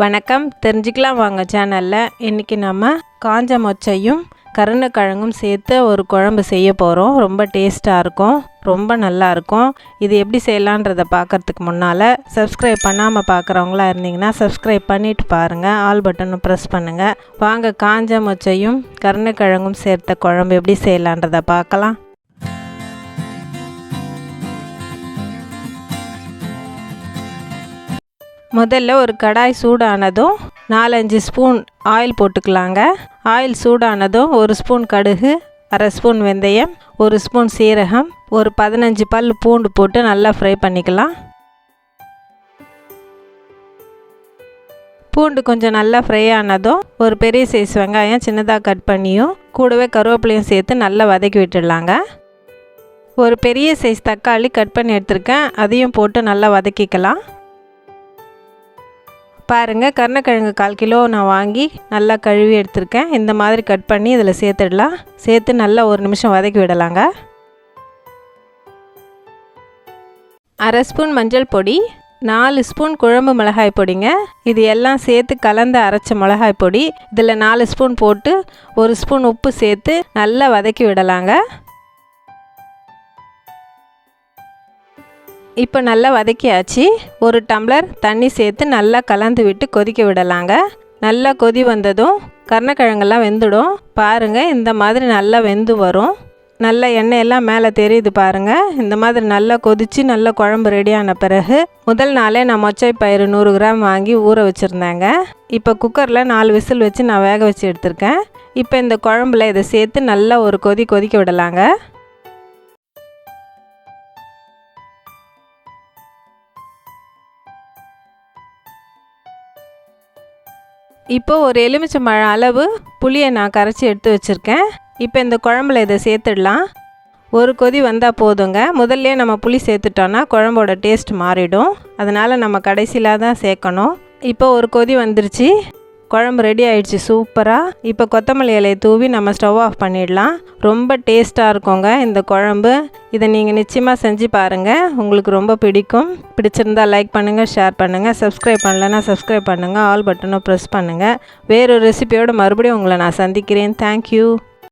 வணக்கம். தெரிஞ்சுக்கலாம் வாங்க சேனலில் இன்றைக்கி நம்ம காஞ்ச மொச்சையும் கருணக்கிழங்கும் சேர்த்து ஒரு குழம்பு செய்ய போகிறோம் ரொம்ப டேஸ்ட்டாக இருக்கும். ரொம்ப நல்லா இருக்கும். இது எப்படி செய்யலான்றதை பார்க்கறதுக்கு முன்னால் சப்ஸ்கிரைப் பண்ணாமல் பார்க்குறவங்களா இருந்தீங்கன்னா சப்ஸ்கிரைப் பண்ணிட்டு பாருங்கள் ஆல் பட்டனும் ப்ரெஸ் பண்ணுங்கள் வாங்க காஞ்ச மொச்சையும் கருணக்கிழங்கும் சேர்த்த குழம்பு எப்படி செய்யலான்றதை பார்க்கலாம். முதல்ல ஒரு கடாய் சூடானதும் நாலஞ்சு ஸ்பூன் ஆயில் போட்டுக்கலாங்க. ஆயில் சூடானதும் ஒரு ஸ்பூன் கடுகு அரை ஸ்பூன் வெந்தயம் ஒரு ஸ்பூன் சீரகம் ஒரு பதினஞ்சு பல் பூண்டு போட்டு நல்லா ஃப்ரை பண்ணிக்கலாம். பூண்டு கொஞ்சம் நல்லா ஃப்ரை ஆனதும் ஒரு பெரிய சைஸ் வெங்காயம் சின்னதாக கட் பண்ணியும் கூடவே கருவேப்பிலையும் சேர்த்து நல்லா வதக்கி விட்டுடலாங்க. ஒரு பெரிய சைஸ் தக்காளி கட் பண்ணி எடுத்திருக்கேன். அதையும் போட்டு நல்லா வதக்கிக்கலாம். பாருங்கள் கருணக்கிழங்கு கால் கிலோ நான் வாங்கி நல்லா கழுவி எடுத்திருக்கேன். இந்த மாதிரி கட் பண்ணி இதில் சேர்த்துடலாம். சேர்த்து நல்லா ஒரு நிமிஷம் வதக்கி விடலாங்க. அரை ஸ்பூன் மஞ்சள் பொடி நாலு ஸ்பூன் குழம்பு மிளகாய் பொடிங்க. இது எல்லாம் சேர்த்து கலந்து அரைச்ச மிளகாய் பொடி. இதில் நாலு ஸ்பூன் போட்டு ஒரு ஸ்பூன் உப்பு சேர்த்து நல்லா வதக்கி விடலாங்க. இப்போ நல்லா வதக்கியாச்சு. ஒரு டம்ளர் தண்ணி சேர்த்து நல்லா கலந்து விட்டு கொதிக்க விடலாங்க. நல்லா கொதி வந்ததும் கருணக்கிழங்கெல்லாம் வெந்துடும். பாருங்கள் இந்த மாதிரி நல்லா வெந்து வரும். நல்ல எண்ணெயெல்லாம் மேலே தெரியுது பாருங்கள் இந்த மாதிரி நல்லா கொதித்து நல்லா குழம்பு ரெடியான பிறகு முதல் நாளே நான் மொச்சை பயிறு நூறு கிராம் வாங்கி ஊற வச்சுருந்தேங்க. இப்போ குக்கரில் நாலு விசில் வச்சு நான் வேக வச்சு எடுத்திருக்கேன். இப்போ இந்த குழம்புல இதை சேர்த்து நல்லா ஒரு கொதி கொதிக்க விடலாங்க. இப்போ ஒரு எலுமிச்சம்பழம் அளவு புளியை நான் கரைச்சி எடுத்து வச்சுருக்கேன். இப்போ இந்த குழம்புல இதை சேர்த்துடலாம். ஒரு கொதி வந்தால் போதுங்க. முதல்ல நம்ம புளி சேர்த்துட்டோன்னா குழம்போட டேஸ்ட் மாறிடும். அதனால் நம்ம கடைசியில் தான் சேர்க்கணும். இப்போ ஒரு கொதி வந்துருச்சு. குழம்பு ரெடி ஆயிடுச்சு சூப்பராக இப்போ கொத்தமல்லி இலையை தூவி நம்ம ஸ்டவ் ஆஃப் பண்ணிடலாம். ரொம்ப டேஸ்ட்டாக இருக்குங்க இந்த குழம்பு. இதை நீங்கள் நிச்சயமாக செஞ்சு பாருங்கள் உங்களுக்கு ரொம்ப பிடிக்கும். பிடிச்சிருந்தா லைக் பண்ணுங்கள் ஷேர் பண்ணுங்கள் சப்ஸ்கிரைப் பண்ணலன்னா சப்ஸ்கிரைப் பண்ணுங்கள் ஆல் பட்டனும் ப்ரெஸ் பண்ணுங்கள் வேறொரு ரெசிபியோடு மறுபடியும் உங்களை நான் சந்திக்கிறேன். தேங்க்யூ